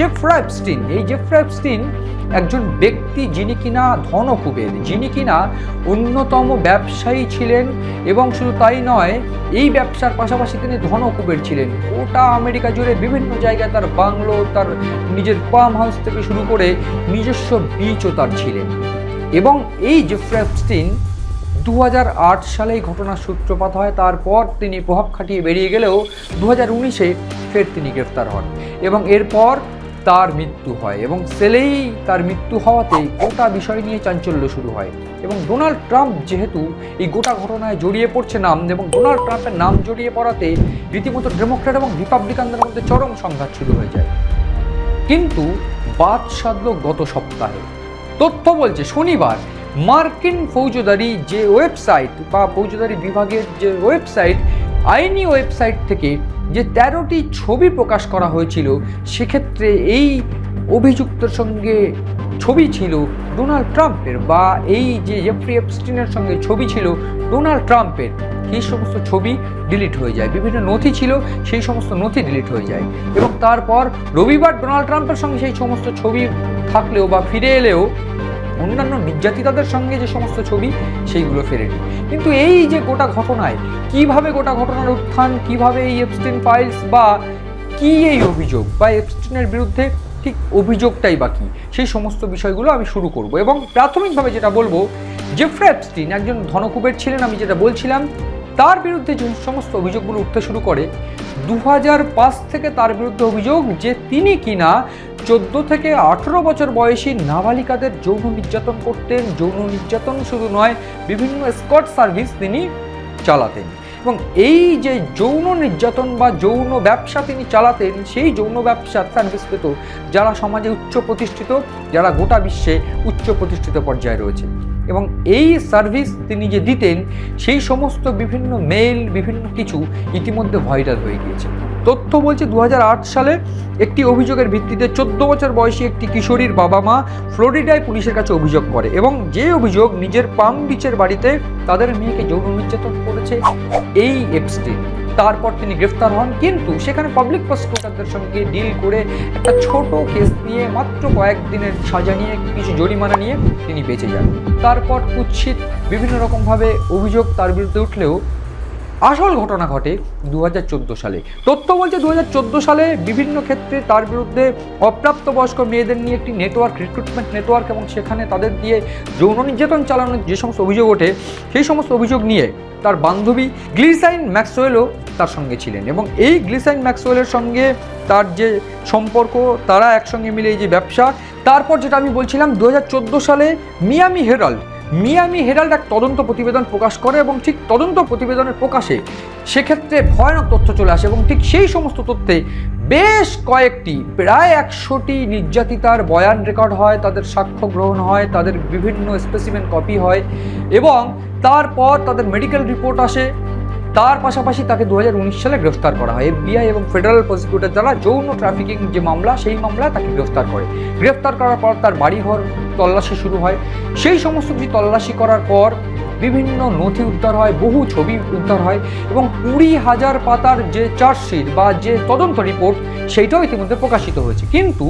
জেফ্রা Epstein এই জেফ্রা Epstein একজন ব্যক্তি যিনি কিনা ধনকুবের, যিনি কিনা অন্যতম ব্যবসায়ী ছিলেন এবং শুধু তাই নয়, এই ব্যবসার পাশাপাশি তিনি ধনকুবের ছিলেন। গোটা আমেরিকা জুড়ে বিভিন্ন জায়গায় তার বাংলো, তার নিজের ফার্ম হাউস থেকে শুরু করে নিজস্ব বীচও তার ছিলেন। এবং এই জেফ্রা দু সালে এই ঘটনার সূত্রপাত হয়, তারপর তিনি প্রভাব খাটিয়ে বেরিয়ে গেলেও দু হাজার উনিশে ফের তিনি গ্রেফতার হন। এবং এরপর তার মৃত্যু হয় এবং সেলেই তার মৃত্যু হওয়াতেই গোটা বিষয় নিয়ে চাঞ্চল্য শুরু হয় এবং ডোনাল্ড ট্রাম্প যেহেতু এই গোটা ঘটনায় জড়িয়ে পড়ছে নাম এবং ডোনাল্ড ট্রাম্পের নাম জড়িয়ে পড়াতে রীতিমতো ডেমোক্র্যাট এবং রিপাবলিকানদের মধ্যে চরম সংঘাত শুরু হয়ে যায়। কিন্তু বাদ সাধল গত সপ্তাহে। তথ্য বলছে শনিবার মার্কিন ফৌজদারি যে ওয়েবসাইট বা ফৌজদারি বিভাগের যে ওয়েবসাইট আইনি ওয়েবসাইট থেকে যে তেরোটি ছবি প্রকাশ করা হয়েছিল, সেক্ষেত্রে এই অভিযুক্তর সঙ্গে ছবি ছিল ডোনাল্ড ট্রাম্পের বা এই যে জেফ্রি এপস্টিনের সঙ্গে ছবি ছিল ডোনাল্ড ট্রাম্পের। সেই সমস্ত ছবি ডিলিট হয়ে যায়? বিভিন্ন নথি ছিল, সেই সমস্ত নথি ডিলিট হয়ে যায়। এবং তারপর রবিবার ডোনাল্ড ট্রাম্পের সঙ্গে সেই সমস্ত ছবি থাকলেও বা ফিরে এলেও অন্যান্য নির্যাতিতাদের সঙ্গে যে সমস্ত ছবি, সেইগুলো ফেরে নিই কিন্তু এই যে গোটা ঘটনায়, কীভাবে গোটা ঘটনার উত্থান, কীভাবে এই এপস্টিন ফাইলস বা কি এই অভিযোগ, বা এপস্টিনের বিরুদ্ধে ঠিক অভিযোগটাই বা কী, সেই সমস্ত বিষয়গুলো আমি শুরু করব। এবং প্রাথমিকভাবে যেটা বলব জেফ্রা এপস্টিন একজন ধনকুবের ছিলেন, আমি যেটা বলছিলাম তার বিরুদ্ধে যে সমস্ত অভিযোগগুলো উঠতে শুরু করে দু থেকে তার বিরুদ্ধে অভিযোগ যে তিনি কিনা চোদ্দ থেকে আঠেরো বছর বয়সী নাবালিকাদের যৌন নির্যাতন করতেন। যৌন নির্যাতন শুধু নয়, বিভিন্ন স্কট সার্ভিস তিনি চালাতেন। এবং এই যে যৌন নির্যাতন বা যৌন ব্যবসা তিনি চালাতেন, সেই যৌন ব্যবসার সার্ভিস পেত যারা সমাজে উচ্চ প্রতিষ্ঠিত যারা গোটা বিশ্বে উচ্চ প্রতিষ্ঠিত পর্যায়ে রয়েছে। এবং এই সার্ভিস তিনি যে দিতেন, সেই সমস্ত বিভিন্ন মেল বিভিন্ন কিছু ইতিমধ্যে ভাইরাল হয়ে গিয়েছে। তথ্য বলছে দু হাজার আট সালে একটি অভিযোগের ভিত্তিতে চোদ্দ বছর বয়সী একটি কিশোরীর বাবা মা ফ্লোরিডায় পুলিশের কাছে অভিযোগ করে এবং যে অভিযোগ নিজের পাম বিচের বাড়িতে তাদের মেয়েকে যৌন নির্যাতন করেছে, এই এপস্টিন তারপর তিনি গ্রেফতার হন। কিন্তু সেখানে পাবলিক প্রসিকিউটরদের সঙ্গে ডিল করে একটা ছোট কেস নিয়ে মাত্র কয়েকদিনের সাজা নিয়ে, কিছু জরিমানা নিয়ে তিনি বেঁচে যান। তারপর কুৎসিত বিভিন্ন রকমভাবে অভিযোগ তার বিরুদ্ধে উঠলেও আসল ঘটনা ঘটে দু হাজার চোদ্দ সালে। তথ্য বলছে দু হাজার চোদ্দ সালে বিভিন্ন ক্ষেত্রে তার বিরুদ্ধে অপ্রাপ্তবয়স্ক মেয়েদের নিয়ে একটি নেটওয়ার্ক রিক্রুটমেন্ট নেটওয়ার্ক এবং সেখানে তাদের দিয়ে যৌন নির্যাতন চালানোর যে সমস্ত অভিযোগ ওঠে, সেই সমস্ত অভিযোগ নিয়ে তার বান্ধবী গ্লিসাইন ম্যাক্সওয়েলও তার সঙ্গে ছিলেন এবং এই গ্লিসাইন ম্যাক্সওয়েলের সঙ্গে তার যে সম্পর্ক, তারা একসঙ্গে মিলে এই যে ব্যবসা, তারপর যেটা আমি বলছিলাম দু হাজার চোদ্দ সালে মিয়ামি হেরাল্ড মিয়ামি হেরাল্ড এক তদন্ত প্রতিবেদন প্রকাশ করে এবং ঠিক তদন্ত প্রতিবেদনের প্রকাশে সেক্ষেত্রে ভয়ানক তথ্য চলে আসে এবং ঠিক সেই সমস্ত তথ্যে বেশ কয়েকটি, প্রায় একশোটি নির্যাতিতার বয়ান রেকর্ড হয়, তাদের সাক্ষ্য গ্রহণ হয়, তাদের বিভিন্ন স্পেসিমেন কপি হয় এবং তারপর তাদের মেডিকেল রিপোর্ট আসে। তার পাশাপাশি তাকে দু হাজার উনিশ সালে গ্রেফতার করা হয়। এফবিআই এবং ফেডারেল প্রসিকিউটর দ্বারা যৌন ট্রাফিকিং যে মামলা, সেই মামলায় তাকে গ্রেফতার করে। গ্রেফতার করার পর তার বাড়িঘর তল্লাশি শুরু হয়। সেই সমস্ত কিছু তল্লাশি করার পর বিভিন্ন নথি উদ্ধার হয়, বহু ছবি উদ্ধার হয় এবং কুড়ি হাজার পাতার যে চার্জশিট বা যে তদন্ত রিপোর্ট, সেইটাও ইতিমধ্যে প্রকাশিত হয়েছে। কিন্তু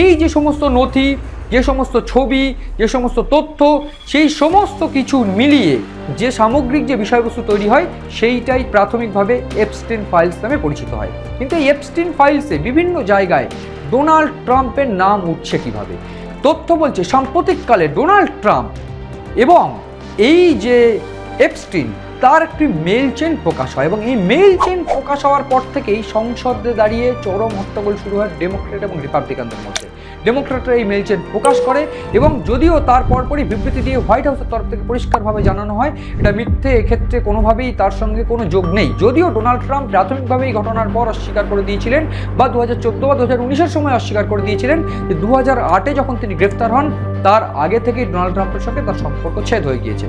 এই যে সমস্ত নথি, যে সমস্ত ছবি, যে সমস্ত তথ্য, সেই সমস্ত কিছু মিলিয়ে যে সামগ্রিক যে বিষয়বস্তু তৈরি হয়, সেইটাই প্রাথমিকভাবে এপস্টিন ফাইলস নামে পরিচিত হয়। কিন্তু এই এপস্টিন ফাইলসে বিভিন্ন জায়গায় ডোনাল্ড ট্রাম্পের নাম উঠছে কীভাবে? তথ্য বলছে, সাম্প্রতিককালে ডোনাল্ড ট্রাম্প এবং এই যে এপস্টিন তার একটি মেল চেন প্রকাশ হয় এবং এই মেল চেন প্রকাশ হওয়ার পর থেকেই সংসদে দাঁড়িয়ে চরম হট্টগোল শুরু হয় ডেমোক্রেট এবং রিপাবলিকানদের মধ্যে। ডেমোক্রেটরা এই মেল চেন প্রকাশ করে এবং যদিও তার পরপরই বিবৃতি দিয়ে হোয়াইট হাউসের তরফ থেকে পরিষ্কারভাবে জানানো হয়, এটা মিথ্যে, এক্ষেত্রে কোনোভাবেই তার সঙ্গে কোনো যোগ নেই। যদিও ডোনাল্ড ট্রাম্প প্রাথমিকভাবে এই ঘটনার পর অস্বীকার করে দিয়েছিলেন বা দু হাজার চোদ্দ বা দু হাজার উনিশের সময় অস্বীকার করে দিয়েছিলেন যে দু হাজার আটে যখন তিনি গ্রেফতার হন, তার আগে থেকেই ডোনাল্ড ট্রাম্পের সঙ্গে তার সম্পর্ক ছেদ হয়ে গিয়েছে।